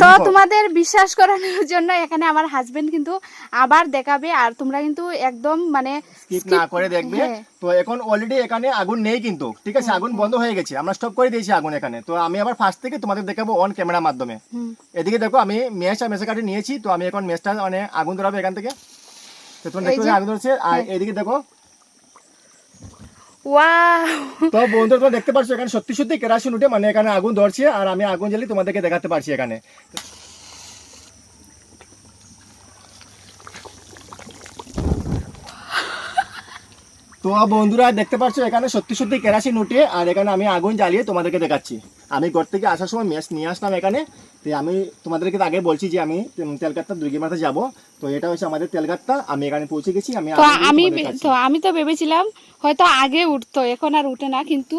তো তোমাদের বিশ্বাস করানোর জন্য এখানে আমার হাজবেন্ড কিন্তু আবার দেখাবে আর তোমরা কিন্তু একদম মানে স্কিপ না করে দেখবে। হ্যাঁ। তো এখন অলরেডি এখানে আগুন নেই কিন্তু। ঠিক আছে আগুন বন্ধ হয়ে গেছে। আমরা স্টপ করে দিয়েছি আগুন এখানে। তো আমি আবার ফার্স্ট থেকে তোমাদের দেখাবো অন ক্যামেরার মাধ্যমে। এদিকে দেখো আমি মেশ আর মেসে কাটি নিয়েছি। তো আমি এখন মেশটা মানে আগুন ধরাবো এখান থেকে। তো তোমার পাচ্ছ আগুন ধরছে। আর এদিকে দেখো তো বন্ধুরা, তোমরা দেখতে পাচ্ছ এখানে সত্যি সত্যি কেরাসিন উঠে মানে এখানে আগুন ধরছে, আর আমি আগুন জ্বালিয়ে তোমাদেরকে দেখাতে পারছি এখানে। তো বন্ধুরা, দেখতে পাচ্ছ এখানে সত্যি সত্যি কেরাসিন উঠে, আর এখানে আমি আগুন জ্বালিয়ে তোমাদেরকে দেখাচ্ছি। আমি ঘর থেকে আসার সময় মেস নিয়ে আসলাম এখানে। তো আমি তোমাদেরকে তো আগে বলছি যে আমি তেলগাত্তা দুর্গিমাতে যাব। তো এটা হচ্ছে আমাদের তেলগাত্তা। আমি এখানে পৌঁছে গেছি আমি তো আমি তো আমি তো ভেবেছিলাম হয়তো আগে উঠতো এখন আর উঠে না কিন্তু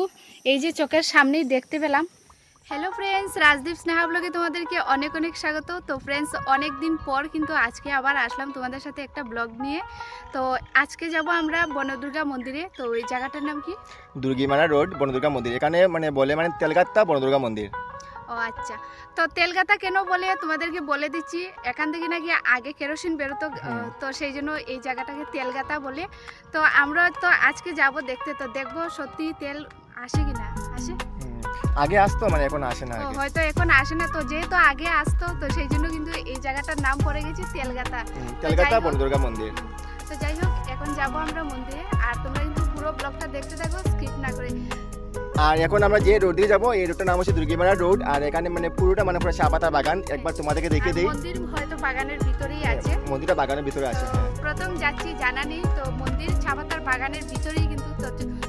এই যে চোখের সামনেই দেখতে পেলাম। হ্যালো ফ্রেন্ডস রাজদীপ স্নেহা ব্লগে তোমাদেরকে অনেক অনেক স্বাগত। তো ফ্রেন্ডস অনেক দিন পর কিন্তু আজকে আবার আসলাম তোমাদের সাথে একটা ব্লগ নিয়ে। তো আজকে যাব আমরা বনদুর্গা মন্দিরে। তো ওই জায়গাটার নাম কি? দুর্গিমানা রোড বনদুর্গা মন্দির। এখানে মানে বলে মানে তেলগাত্তা বনদুর্গা মন্দির। ও আচ্ছা। তো তেলগাতা কেন বলে তোমাদেরকে বলে দিচ্ছি এখান থেকে নাকি আগে কেরোসিন বেরোতো তো সেই জন্য এই জায়গাটাকে তেলগাতা বলে। তো আমরা তো আজকে যাব দেখতে তো দেখব সত্যি তেল আসে কি না? আসে? আগে আসতো মানে এখন আসে না হয়তো এখন আসে না তো যেহেতু আগে আসতো তো সেই জন্য কিন্তু এই জায়গাটার নাম পড়ে গেছে তেলগাতা হোক। বনদুর্গা মন্দির। তো যাই হোক এখন যাব আমরা মন্দিরে আর তোমরা কিন্তু পুরো ব্লগটা দেখতে থাকো স্কিপ না করে। আর এখন আমরা যে রোড দিয়ে যাব এই রোডটার নাম হচ্ছে দুর্গিমারা রোড আর এখানে মানে পুরোটা মানে পুরো চা পাতা বাগান। একবার তোমাদেরকে দেখে দিই। মন্দির হয়তো বাগানের ভিতরেই আছে। মন্দিরটা বাগানের ভিতরে আছে প্রথম যাচ্ছি জানা নেই তো মন্দির ছাপাতার বাগানের ভিতরেই কিন্তু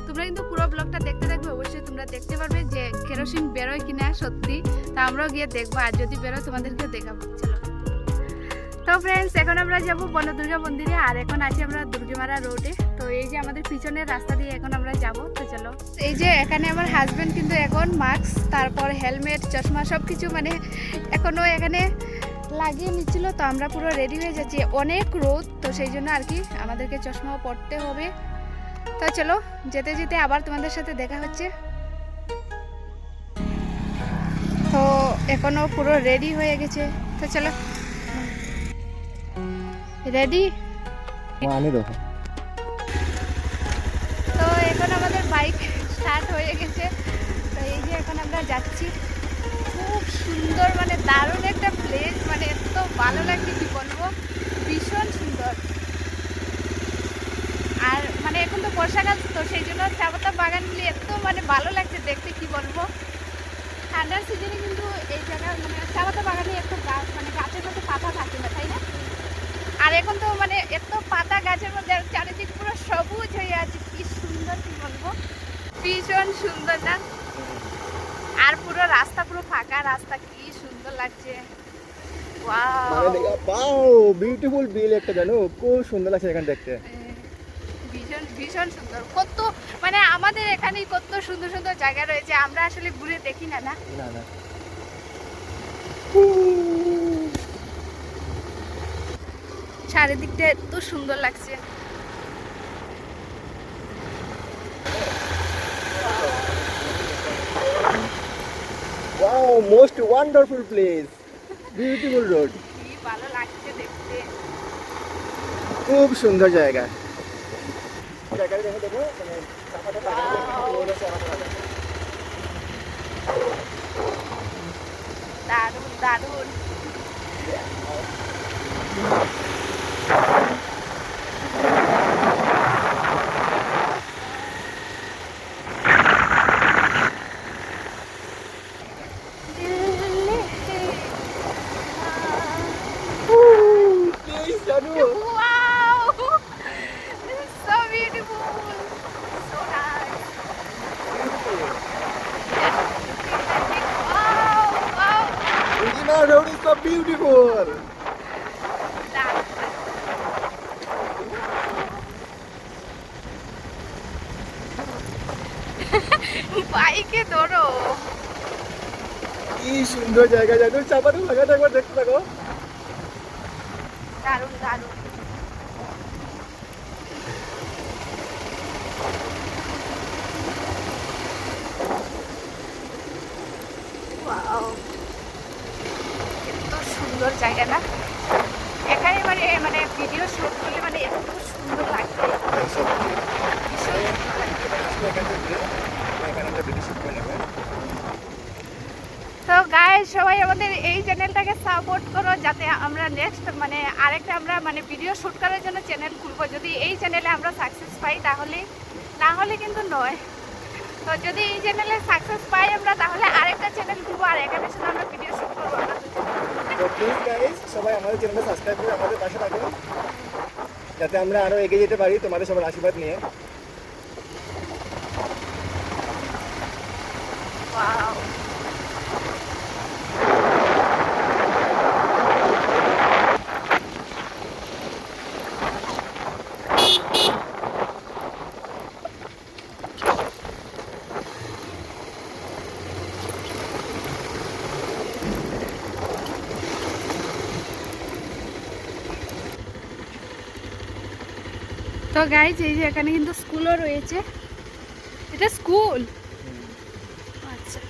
তোমরা কিন্তু পুরো ব্লগটা দেখতে থাকবে অবশ্যই তোমরা দেখতে পারবে যে কেরোসিন বেরোয় কিনা সত্যি। তা আমরাও গিয়ে দেখব আর যদি বেরোয় তোমাদেরকে দেখাবো। চলো। তো ফ্রেন্ডস এখন আমরা যাব বনদুর্গা মন্দিরে আর এখন আছি আমরা দুর্গিমারা রোডে এই যে আমাদের পিছনের রাস্তা দিয়ে এখন আমরা যাব তো চলো। এই যে এখানে আমার হাজবেন্ড কিন্তু এখন মাস্ক তারপর হেলমেট চশমা সব কিছু মানে এখনও এখানে লাগিয়ে নিচ্ছিল তো আমরা পুরো রেডি হয়ে যাচ্ছি। অনেক রোদ তো সেই জন্য আর কি আমাদেরকে চশমাও পরতে হবে। তো চলো যেতে যেতে আবার তোমাদের সাথে দেখা হচ্ছে। তো এখনও পুরো রেডি হয়ে গেছে। তো চলো। রেডি আমি দেখো। তো এখন আমাদের বাইক স্টার্ট হয়ে গেছে। তো এই যে এখন আমরা যাচ্ছি, খুব সুন্দর মানে দারুণ একটা প্লেস মানে এত ভালো লাগছে কি বলব? ভীষণ সুন্দর। আর মানে এখন তো বর্ষাকাল, তো সেই জন্য চাপাতা বাগানগুলি এত মানে ভালো লাগছে দেখতে কি বলব? ঠান্ডার সিজনে কিন্তু এই জায়গা মানে চাপাতা বাগানে এত গাছ মানে গাছের মধ্যে পাতা থাকে না, তাই না? আর এখন তো মানে এত পাতা গাছের মধ্যে চারিদিক পুরো সবুজ হয়ে আছে কি সুন্দর কি বলব ভীষণ সুন্দর না? আর পুরো রাস্তা পুরো ফাঁকা রাস্তা কি সুন্দর লাগছে। বিউটিফুল বিল একটা জানো? খুব সুন্দর লাগছে এখানে দেখতে। ভীষণ ভীষণ সুন্দর। কত মানে আমাদের এখানেই কত সুন্দর সুন্দর জায়গা রয়েছে আমরা আসলে ঘুরে দেখি না না? না না। চারিদিকটা এত সুন্দর লাগছে wow most wonderful place beautiful road কি ভালো লাগছে দেখতে খুব সুন্দর জায়গা। জায়গাটা দেখো দেখো মানে চাপাটা বাগান রোড আছে আমার বাগান। দারুণ দারুণ Please, জানো Wow! This is so beautiful. So nice. Wow! Wow! Regina road is so beautiful. বাইকে ধরো। কি সুন্দর জায়গা জানো চাপাটা বাগানটা একবার দেখতে থাকো। দারুণ দারুণ Wow. সুন্দর জায়গাটা এখানে মানে মানে ভিডিও শুট করলে মানে এত সুন্দর লাগছে ভীষণ সুন্দর লাগছে। তো গায়ে সবাই আমাদের এই চ্যানেলটাকে সাপোর্ট করো যাতে আমরা নেক্সট মানে আরেকটা আমরা মানে ভিডিও শ্যুট করার জন্য চ্যানেল খুলবো। যদি এই চ্যানেলে আমরা সাকসেস পাই তাহলে, না হলে কিন্তু নয়। তো যদি এই চ্যানেলে সাকসেস পাই আমরা, তাহলে আরেকটা চ্যানেল খুলবো আর এখানে শুধু আমরা ভিডিও শ্যুট করব সবাই আমাদের আমাদের পাশে থাকুন যাতে আমরা আরও এগিয়ে যেতে পারি তোমাদের সবার আশীর্বাদ নিয়ে। তো গাইজ এই যে এখানে কিন্তু স্কুলও রয়েছে। এটা স্কুল আচ্ছা।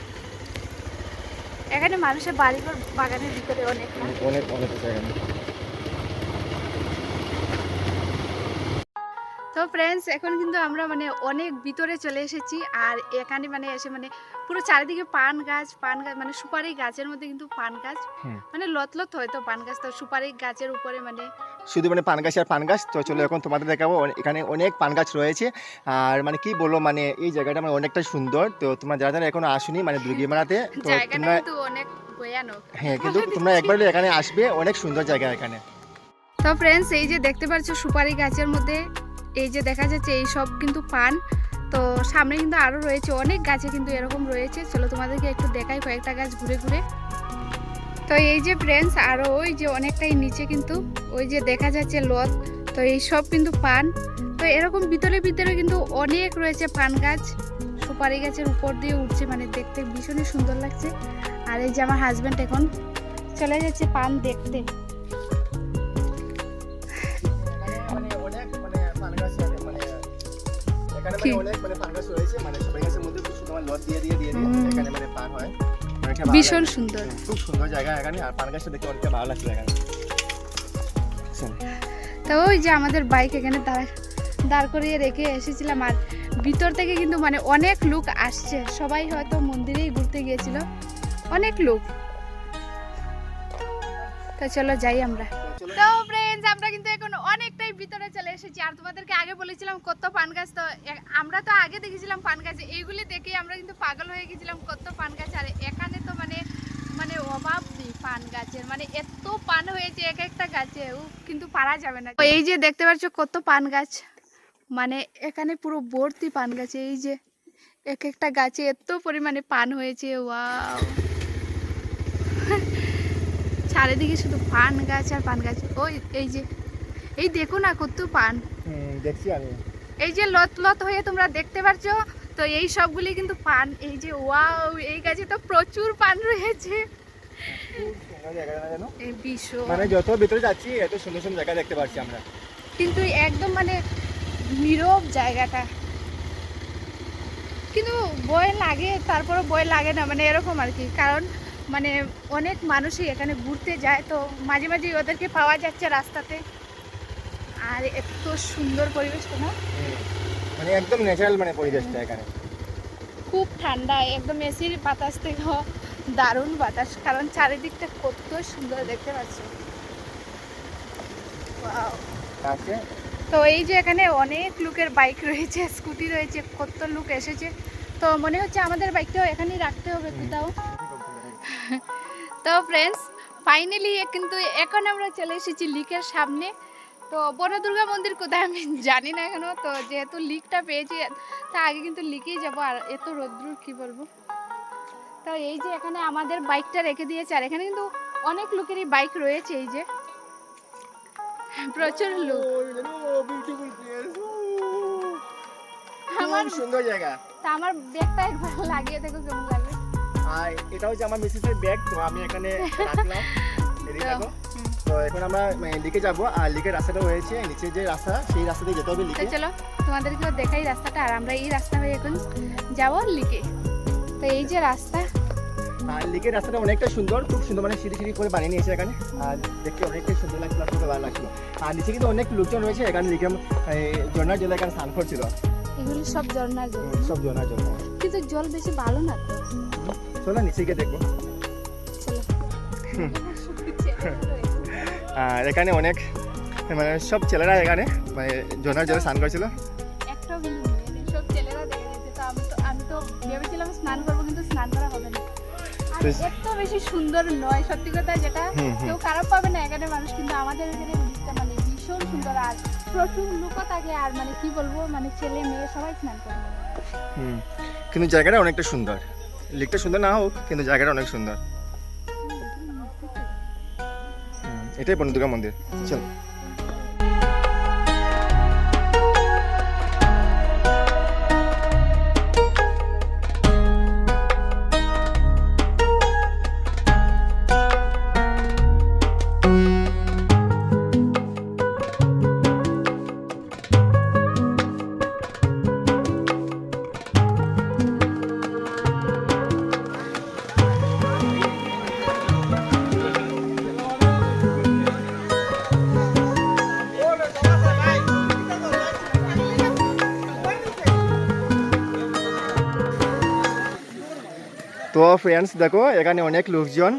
এখানে মানুষের বাড়িঘর বাগানের ভিতরে অনেক? অনেক অনেক জায়গা। তো ফ্রেন্ডস এখন কিন্তু আমরা মানে অনেক ভিতরে চলে এসেছি আর এখানে মানে এসে মানে পুরো চারিদিকে পান গাছ পান গাছ মানে সুপারি গাছের মধ্যে কিন্তু পান গাছ মানে লত লত হয়তো পান গাছ তো সুপারি গাছের উপরে মানে শুধু মানে পান গাছ আর পান গাছ তো চলো এখন তোমাদের দেখাবো এখানে অনেক পান গাছ রয়েছে। আর মানে কি বলব মানে এই জায়গাটা মানে অনেকটা সুন্দর তো তোমরা যারা যারা এখনও আসুনি মানে দুর্গিমারাতে তো তোমরা কিন্তু অনেক ভয়ানক। হ্যাঁ কিন্তু তোমরা একবার এখানে আসবে অনেক সুন্দর জায়গা এখানে। তো ফ্রেন্ডস এই যে দেখতে পাচ্ছ সুপারি গাছের মধ্যে এই যে দেখা যাচ্ছে এই সব কিন্তু পান। তো সামনে কিন্তু আরও রয়েছে, অনেক গাছে কিন্তু এরকম রয়েছে। চলো তোমাদেরকে একটু দেখাই কয়েকটা গাছ ঘুরে ঘুরে। তো এই যে ফ্রেন্ডস আরও ওই যে অনেকটাই নিচে কিন্তু ওই যে দেখা যাচ্ছে লত তো এই সব কিন্তু পান। তো এরকম ভিতরে ভিতরে কিন্তু অনেক রয়েছে পান গাছ। সুপারি গাছের উপর দিয়ে উঠছে মানে দেখতে ভীষণই সুন্দর লাগছে। আর এই যে আমার হাজব্যান্ড এখন চলে যাচ্ছে পান দেখতে। ভালো ভীষণ সুন্দর। খুব সুন্দর জায়গা এখানে আর পান দেখতে অনেকটা ভালো লাগছে এখানে। তো ওই যে আমাদের বাইক এখানে দাঁড় দাঁড় করিয়ে রেখে এসেছিলাম আর ভিতর থেকে কিন্তু মানে অনেক লোক আসছে। সবাই হয়তো মন্দিরেই ঘুরতে গিয়েছিল। অনেক লোক। তো চলো যাই আমরা। তো তো ফ্রেন্ডস আমরা কিন্তু এখন অনেকটাই ভিতরে চলে এসেছি। আর তোমাদেরকে আগে বলেছিলাম কত পান গাছ তো আমরা তো আগে দেখেছিলাম পান গাছ, এইগুলি দেখে আমরা কিন্তু পাগল হয়ে গেছিলাম কত পান গাছ। আর এখানে তো মানে মানে অভাব নেই পান গাছের মানে এত পান হয়েছে এক একটা গাছে ও কিন্তু পারা যাবে না। এই যে দেখতে পাচ্ছ কত পান গাছ মানে এখানে পুরো ভর্তি পান গাছে, এই যে এক একটা গাছে এত পরিমাণে পান হয়েছে, ওয়াও। চারিদিকে শুধু পান গাছ আর পান গাছ। ওই এই যে এই দেখো না কত পান। দেখছি আমি। এই যে লত লত হয়ে তোমরা দেখতে পারছ তো এই সবগুলি কিন্তু পান। এই যে ওয়াও এই গাছে তো প্রচুর পান রয়েছে। মানে যত ভিতরে যাচ্ছি এত সুন্দর সুন্দর জায়গা দেখতে পাচ্ছি আমরা। কিন্তু একদম মানে নীরব জায়গাটা। কিন্তু বয় লাগে তারপরে বয় লাগে না মানে এরকম আর কি। কারণ মানে অনেক মানুষই এখানে ঘুরতে যায় তো মাঝে মাঝে ওদেরকে পাওয়া যাচ্ছে রাস্তাতে। আর এত সুন্দর পরিবেশটা না মানে একদম ন্যাচারাল মানে পরিবেশটা এখানে। খুব ঠান্ডা একদম এসির বাতাস থেকেও দারুণ বাতাস কারণ চারিদিকটা কত সুন্দর দেখতে পাচ্ছ। তো এই যে এখানে অনেক লোকের বাইক রয়েছে স্কুটি রয়েছে কত লোক এসেছে। তো মনে হচ্ছে আমাদের বাইকটাও এখানেই রাখতে হবে কোথাও। তো ফ্রেন্ডস ফাইনালি কিন্তু এখন আমরা চলে এসেছি লিকের সামনে। তো বড় দুর্গা মন্দির কোথায় আমি জানি না এখনও। তো যেহেতু লিকটা পেয়েছি তা আগে কিন্তু লিকেই যাব। আর এত রোদ্রুর কি বলব? তো এই যে এখানে আমাদের বাইকটা রেখে দিয়েছে। আর এখানে কিন্তু অনেক লোকেরই বাইক রয়েছে এই যে। প্রচুর লোক। আমার সুন্দর জায়গা। তা আমার ব্যাগটা একবার লাগিয়ে দেখো কেমন লাগে। আর এটা হচ্ছে আমার মিসেসের ব্যাগ তো আমি এখানে রাখলাম। এদিকে তো- দেখো তো এখন আমরা মানে, লিকে যাব আর লিকের রাস্তাটা হয়েছে নিচে যে রাস্তা সেই রাস্তা দিয়ে যেতে হবে লিকে। চলো তোমাদেরকেও দেখাই রাস্তাটা আর আমরা এই রাস্তা হয়ে এখন যাব লিকে। তো এই যে রাস্তা। আর লিকের রাস্তাটা অনেকটা সুন্দর খুব সুন্দর মানে সিঁড়ি সিঁড়ি করে বানিয়ে নিয়েছে এখানে। আর দেখতে অনেকটাই সুন্দর লাগছিল খুবই ভালো লাগছিল। আর নিচে কিন্তু অনেক লোকজন রয়েছে এখানে লিখে ঝর্ণার জলে এখানে স্নান করছিল। এগুলি সব ঝর্ণার জল সব ঝর্ণার জন্য। কিন্তু জল বেশি ভালো না তো? চলো নিচে গিয়ে দেখব আর এখানে অনেক মানে সব ছেলেরা এখানে মানে ঝর্ণার জলে স্নান করছিল। একটাও কিন্তু সব ছেলেরা দেখে গেছে তো আমি তো আমি তো ভেবেছিলাম স্নান করব কিন্তু স্নান করা হবে না। আর এত বেশি সুন্দর নয় সত্যি কথা যেটা। কেউ খারাপ পাবে না এখানে মানুষ কিন্তু আমাদের এখানে মানে ভীষণ সুন্দর। আর প্রচুর লোকও থাকে আর মানে কি বলব মানে ছেলে মেয়ে সবাই স্নান করে। হুম। কিন্তু জায়গাটা অনেকটা সুন্দর। লেকটা সুন্দর না হোক, কিন্তু জায়গাটা অনেক সুন্দর। এটাই বনদুর্গা মন্দির। চল। তো ফ্রেন্ডস দেখো এখানে অনেক লোকজন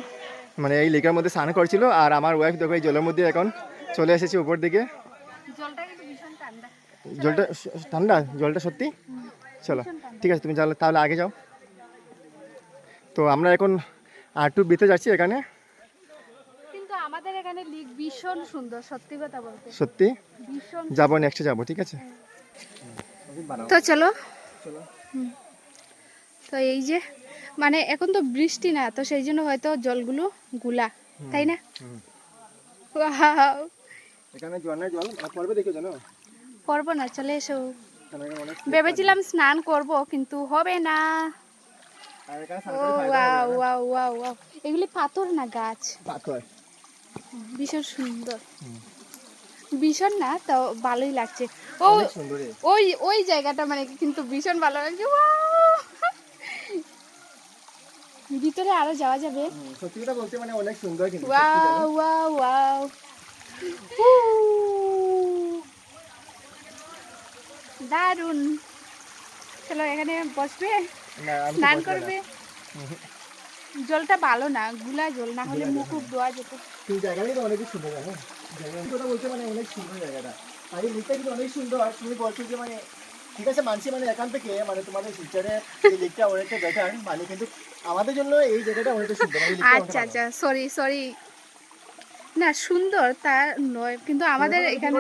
মানে এই লেকের মধ্যে স্নান করছিল আর আমার ওয়াইফ দেখো এই জলের মধ্যে এখন চলে এসেছে উপর দিকে। জলটা ঠান্ডা। জলটা সত্যি? চলো ঠিক আছে তুমি তাহলে তাহলে আগে যাও। তো আমরা এখন আর টু বিতে যাচ্ছি এখানে। কিন্তু আমাদের এখানে লিক ভীষণ সুন্দর সত্যি কথা বলতে। সত্যি? যাব নেক্সটে যাব ঠিক আছে? তো চলো। তো এই যে মানে এখন তো বৃষ্টি না তো সেই জন্য হয়তো জলগুলো গুলা তাই না? এখানে জল? পড়বে দেখো জানো? করব না চলে এসো। ভেবেছিলাম স্নান করব কিন্তু হবে না। এগুলি পাথর না গাছ? পাথর। ভীষণ সুন্দর। ভীষণ না? তো ভালোই লাগছে। ও। ওই ওই জায়গাটা মানে কিন্তু ভীষণ ভালো লাগছে। Wow! ভিতরে আরও যাওয়া যাবে। সত্যি কথা বলতে মানে অনেক সুন্দর কিন্তু ওয়াও ওয়াও ওয়াও। দারুণ চলো এখানে বসবে স্নান করবে। জলটা ভালো না গুলা জল না হলে মুখ উখ ধোয়া যেত। কিন্তু জায়গাটাই তো অনেক সুন্দর জানো? কথা বলতে মানে অনেক সুন্দর জায়গাটা। আর এই লিকটা কিন্তু অনেক সুন্দর আর তুমি বলছো যে মানে ঠিক আছে মানছি মানে এখান থেকে মানে তোমাদের ফিউচারে এই লিকটা অনেকটা বেটার মানে কিন্তু আমাদের জন্য এই জায়গাটা অনেকটা সুন্দর আচ্ছা আচ্ছা সরি সরি না সুন্দর তা নয় কিন্তু আমাদের এখানে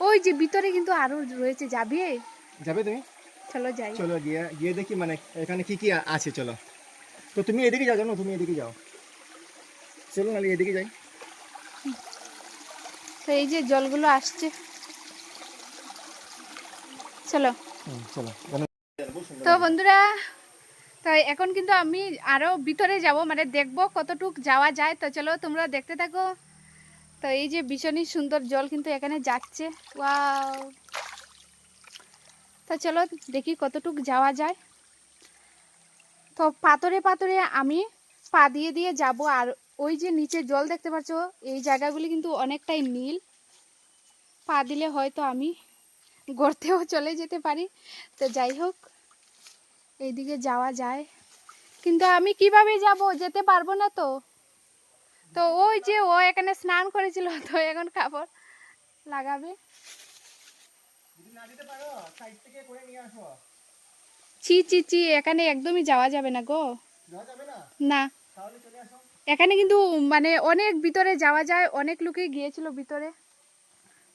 ওই যে ভিতরে কিন্তু আরও রয়েছে যাবে? যাবে তুমি? চলো যাই। চলো গিয়ে গিয়ে দেখি মানে এখানে কি কি আছে চলো। তো তুমি এদিকে যাও জানো তুমি এদিকে যাও। চলো নাহলে এদিকে যাই। তো এই যে জলগুলো আসছে। চলো। তো বন্ধুরা তো এখন কিন্তু আমি আরও ভিতরে যাব মানে দেখব কতটুক যাওয়া যায়। তো চলো তোমরা দেখতে থাকো। তো এই যে ভীষণই সুন্দর জল কিন্তু এখানে যাচ্ছে। ওয়াও। তো চলো দেখি কতটুক যাওয়া যায়। তো পাথরে পাথরে আমি পা দিয়ে দিয়ে যাব আর ওই যে নিচে জল দেখতে পাচ্ছ এই জায়গাগুলি কিন্তু অনেকটাই নীল। পা দিলে হয়তো আমি গর্তেও চলে যেতে পারি। তো যাই হোক এইদিকে যাওয়া যায়। কিন্তু আমি কীভাবে যাব? যেতে পারব না তো। তো ওই যে ও এখানে স্নান করেছিল তো এখন কাপড় লাগাবে। চি চি চি এখানে একদমই যাওয়া যাবে না গো। না? এখানে কিন্তু মানে অনেক ভিতরে যাওয়া যায় অনেক লোকে গিয়েছিল ভিতরে।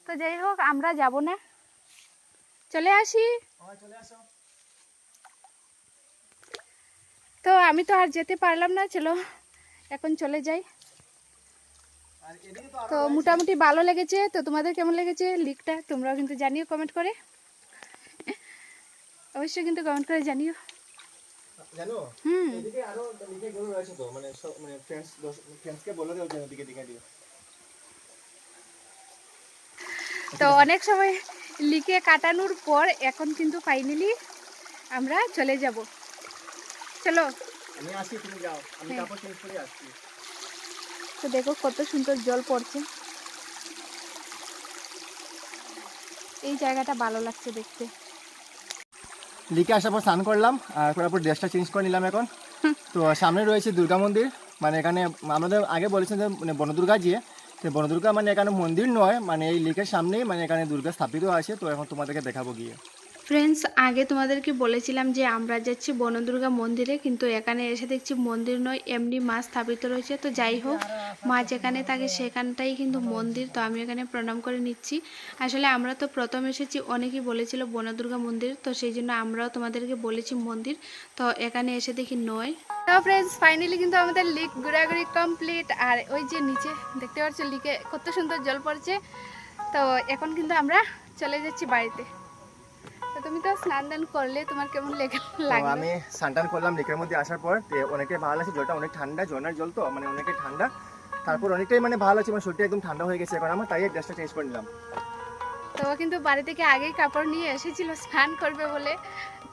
তো যাই হোক আমরা যাব না। চলে আসি। তো আমি তো আর যেতে পারলাম না চলো এখন চলে যাই। তো মোটামুটি ভালো লেগেছে তো তোমাদের কেমন লেগেছে লিকটা? তোমরাও কিন্তু জানিও কমেন্ট করে। অবশ্যই কিন্তু কমেন্ট করে জানিও। জানো? হুম। এদিকে আরও লিখে গরু রয়েছে তো মানে মানে ফ্রেন্ডস ফ্রেন্ডসকে বলে দাও যে ওদিকে দিকে দিও তো অনেক সময় লিকে কাটানোর পর এখন কিন্তু ফাইনালি আমরা চলে যাব। চলো। আমি আসছি তুমি যাও। আমি হ্যাঁ। কাপড় চেঞ্জ করে আসছি। তো দেখো কত সুন্দর জল পড়ছে। এই জায়গাটা ভালো লাগছে দেখতে। লিখে আসার পর স্নান করলাম আর তারপর ড্রেসটা চেঞ্জ করে নিলাম এখন। তো সামনে রয়েছে দুর্গা মন্দির মানে এখানে আমাদের আগে বলেছেন যে মানে বনদুর্গা যে তো বনদুর্গা মানে এখানে মন্দির নয় মানে এই লেকের সামনেই মানে এখানে দুর্গা স্থাপিত আছে, তো এখন তোমাদেরকে দেখাবো গিয়ে। ফ্রেন্ডস আগে তোমাদেরকে বলেছিলাম যে আমরা যাচ্ছি বনদুর্গা মন্দিরে, কিন্তু এখানে এসে দেখছি মন্দির নয়, এমনি মা স্থাপিত রয়েছে। তো যাই হোক, মা যেখানে থাকে সেখানটাই কিন্তু মন্দির। তো আমি এখানে প্রণাম করে নিচ্ছি। আসলে আমরা তো প্রথম এসেছি, অনেকেই বলেছিল বনদুর্গা মন্দির। তো সেই জন্য আমরাও তোমাদেরকে বলেছি মন্দির। তো এখানে এসে দেখি নয়। তো ফ্রেন্ডস ফাইনালি কিন্তু আমাদের লিক ঘোরাঘুরি কমপ্লিট আর ওই যে নিচে, দেখতে পাচ্ছ লিকে কত সুন্দর জল পড়ছে। তো এখন কিন্তু আমরা চলে যাচ্ছি বাড়িতে। তুমি তো স্নান দান করলে তোমার কেমন লেগে লাগল? আমি স্নান টান করলাম লেকের মধ্যে আসার পর অনেকে ভালো লাগছে জলটা অনেক ঠান্ডা ঝর্ণার জল তো মানে অনেকে ঠান্ডা। তারপর অনেকটাই মানে ভালো আছে মানে শরীরটা একদম ঠান্ডা হয়ে গেছে এখন আমার তাই ড্রেসটা চেঞ্জ করে নিলাম। তো কিন্তু বাড়ি থেকে আগেই কাপড় নিয়ে এসেছিল স্নান করবে বলে।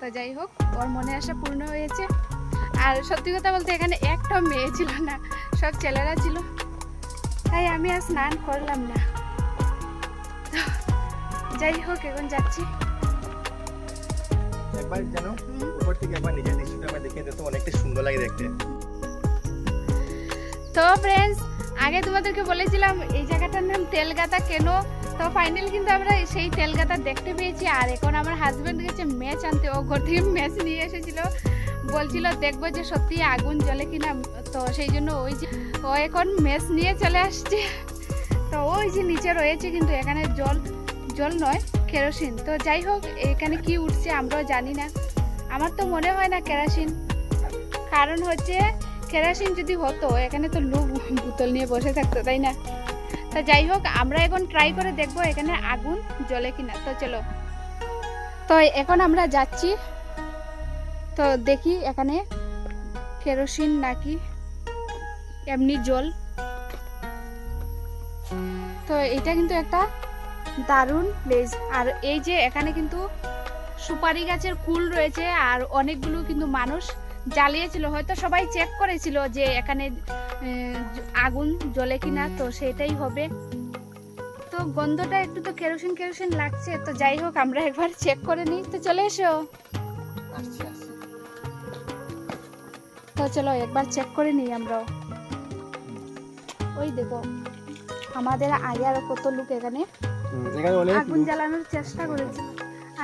তো যাই হোক ওর মনে আশা পূর্ণ হয়েছে। আর সত্যি কথা বলতে এখানে একটা মেয়ে ছিল না সব ছেলেরা ছিল। তাই আমি আর স্নান করলাম না। যাই হোক এখন যাচ্ছি। একবার যেন উপর থেকে একবার নিজের দৃশ্যটা আমার দেখে দিতে অনেকটা সুন্দর লাগে দেখতে। তো ফ্রেন্ডস আগে তোমাদেরকে বলেছিলাম, এই জায়গাটার নাম তেলগাতা কেন? তো ফাইনালি কিন্তু আমরা সেই তেলগাতা দেখতে পেয়েছি, আর এখন আমার হাজবেন্ড গেছে ম্যাচ আনতে। ও ঘর থেকে ম্যাচ নিয়ে এসেছিল। বলছিল, দেখব যে সত্যি আগুন জ্বলে কিনা। তো সেই জন্য ওই যে, ও এখন ম্যাচ নিয়ে চলে আসছে। তো ওই যে নিচে রয়েছে কিন্তু এখানে জল জল নয়। কেরোসিন। তো যাই হোক, এখানে কি উঠছে আমরাও জানি না। আমার তো মনে হয় না কেরোসিন। কারণ হচ্ছে, কেরাসিন যদি হতো, এখানে তো লোক বোতল নিয়ে বসে থাকতো, তাই না? তো যাই হোক, আমরা এখন ট্রাই করে দেখব এখানে আগুন জ্বলে কিনা। তো চলো। তো এখন আমরা যাচ্ছি। তো দেখি এখানে কেরোসিন নাকি এমনি জল তো এটা কিন্তু একটা দারুণ প্লেস আর এই যে এখানে কিন্তু সুপারি গাছের কুল রয়েছে আর অনেকগুলো কিন্তু মানুষ জ্বালিয়েছিল। হয়তো সবাই চেক করেছিল যে এখানে আগুন জ্বলে কিনা তো সেটাই হবে। তো গন্ধটা একটু তো কেরোসিন কেরোসিন লাগছে তো যাই হোক আমরা একবার চেক করে নিই। তো চলে এসো। তো চলো একবার চেক করে নিই আমরাও। ওই দেখো। আমাদের আগে আরও কত লোক এখানে? আগুন জ্বালানোর চেষ্টা করেছিল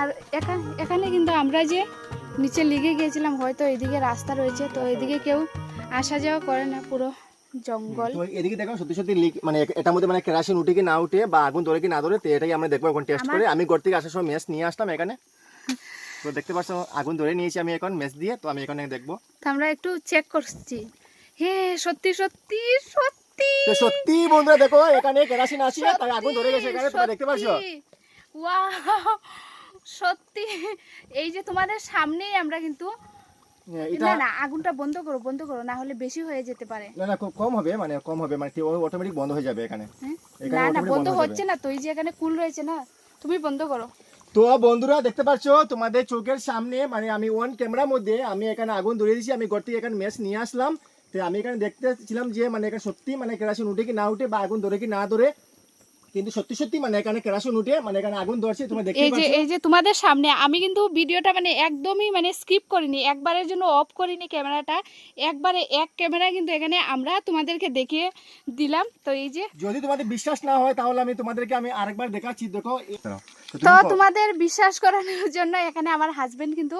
আর এখানে এখানে কিন্তু আমরা যে নিচে লিগে গিয়েছিলাম হয়তো এদিকে রাস্তা রয়েছে তো এদিকে কেউ আসা যাওয়া করে না পুরো জঙ্গল। এদিকে দেখো সত্যি সত্যি মানে এটার মধ্যে মানে কেরাসিন উঠে কি না উঠে বা আগুন ধরে কি না ধরে তো এটাই আমরা দেখব এখন টেস্ট করে। আমি ঘর থেকে আসার সময় মেস নিয়ে আসলাম এখানে। তো দেখতে পাচ্ছ আগুন ধরে নিয়েছি আমি এখন মেস দিয়ে তো আমি এখানে দেখব। তো আমরা একটু চেক করছি। হে সত্যি সত্যি সত্যি। তো সত্যি বন্ধুরা দেখো এখানে কেরাসিন তাই আগুন ধরে গেছে এখানে তোমরা দেখতে পাচ্ছ ওয়াও সত্যি। এই যে তোমাদের সামনেই আমরা কিন্তু হ্যাঁ, না না আগুনটা বন্ধ করো বন্ধ করো না হলে বেশি হয়ে যেতে পারে। না না খুব কম হবে মানে কম হবে মানে অটোমেটিক বন্ধ হয়ে যাবে এখানে। হ্যাঁ? না না বন্ধ হচ্ছে না তো এই যে এখানে কুল রয়েছে না তুমি বন্ধ করো। তো বন্ধুরা দেখতে পাচ্ছ তোমাদের চোখের সামনে মানে আমি ওয়ান ক্যামেরার মধ্যে আমি এখানে আগুন ধরে দিয়েছি আমি ঘর থেকে এখানে মেস নিয়ে আসলাম। তো আমি এখানে দেখতেছিলাম যে মানে এখানে সত্যি মানে কেরাসিন উঠে কি না উঠে বা আগুন ধরে কি না ধরে। কিন্তু সত্যি সত্যি মানে এখানে কেরাসিন উঠে মানে এখানে আগুন ধরছে তোমরা দেখতে এই যে এই যে তোমাদের সামনে আমি কিন্তু ভিডিওটা মানে একদমই মানে স্কিপ করিনি একবারের জন্য অফ করিনি ক্যামেরাটা। একবারে এক ক্যামেরা কিন্তু এখানে আমরা তোমাদেরকে দেখিয়ে দিলাম। তো এই যে যদি তোমাদের বিশ্বাস না হয় তাহলে আমি তোমাদেরকে আমি আরেকবার দেখাচ্ছি দেখো। তো। তোমাদের বিশ্বাস করানোর জন্য এখানে আমার হাজবেন্ড কিন্তু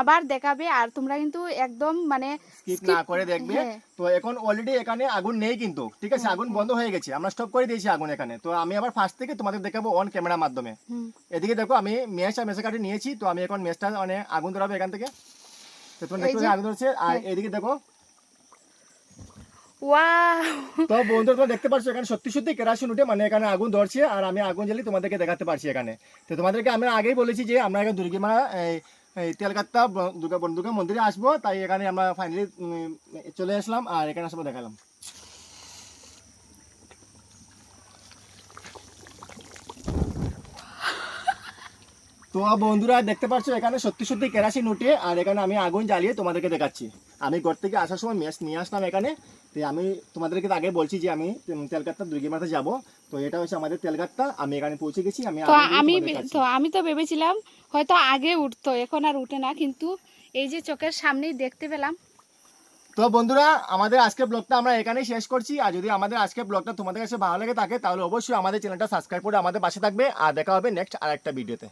আবার দেখাবে আর তোমরা কিন্তু একদম মানে স্কিপ না করে দেখবে। হ্যাঁ। তো এখন অলরেডি এখানে আগুন নেই কিন্তু। ঠিক আছে আগুন বন্ধ হয়ে গেছে। আমরা স্টপ করে দিয়েছি আগুন এখানে। তো আমি আবার ফার্স্ট থেকে তোমাদের দেখাবো অন ক্যামেরার মাধ্যমে। এদিকে দেখো আমি মেশ আর মেসে কাটি নিয়েছি। তো আমি এখন মেশটা মানে আগুন ধরাবো এখান থেকে। তো তোমরা দেখতে আগুন ধরছে। আর হ্যাঁ। এদিকে দেখো তো বন্ধু তোমরা দেখতে পাচ্ছ এখানে সত্যি সত্যি কেরাসিন উঠে মানে এখানে আগুন ধরছে, আর আমি আগুন জ্বালিয়ে তোমাদেরকে দেখাতে পারছি এখানে। তো তোমাদেরকে আমরা আগেই বলেছি যে আমরা এখানে দুর্গিমা এই তেলকাত্তা দুর্গা দুর্গা মন্দিরে আসব, তাই এখানে আমরা ফাইনালি চলে আসলাম, আর এখানে আসব দেখালাম। তো বন্ধুরা, দেখতে পাচ্ছ এখানে সত্যি সত্যি কেরাসিন উঠে, আর এখানে আমি আগুন জ্বালিয়ে তোমাদেরকে দেখাচ্ছি। আমি ঘর থেকে আসার সময় ম্যাচ নিয়ে আসলাম এখানে তো আমি তোমাদেরকে আগে বলছি যে আমি তেলকাত্তা দুর্গিমাতে যাব। তো এটা হচ্ছে আমাদের তেলকাত্তা আমি এখানে পৌঁছে গেছি আমি তো আমি তো আমি তো ভেবেছিলাম হয়তো আগে উঠতো এখন আর উঠে না কিন্তু এই যে চোখের সামনেই দেখতে পেলাম। তো বন্ধুরা আমাদের আজকের ব্লগটা আমরা এখানেই শেষ করছি। আর যদি আমাদের আজকের ব্লগটা তোমাদের কাছে ভালো লাগে থাকে তাহলে অবশ্যই আমাদের চ্যানেলটা সাবস্ক্রাইব করে আমাদের পাশে থাকবে। আর দেখা হবে নেক্সট আর একটা ভিডিওতে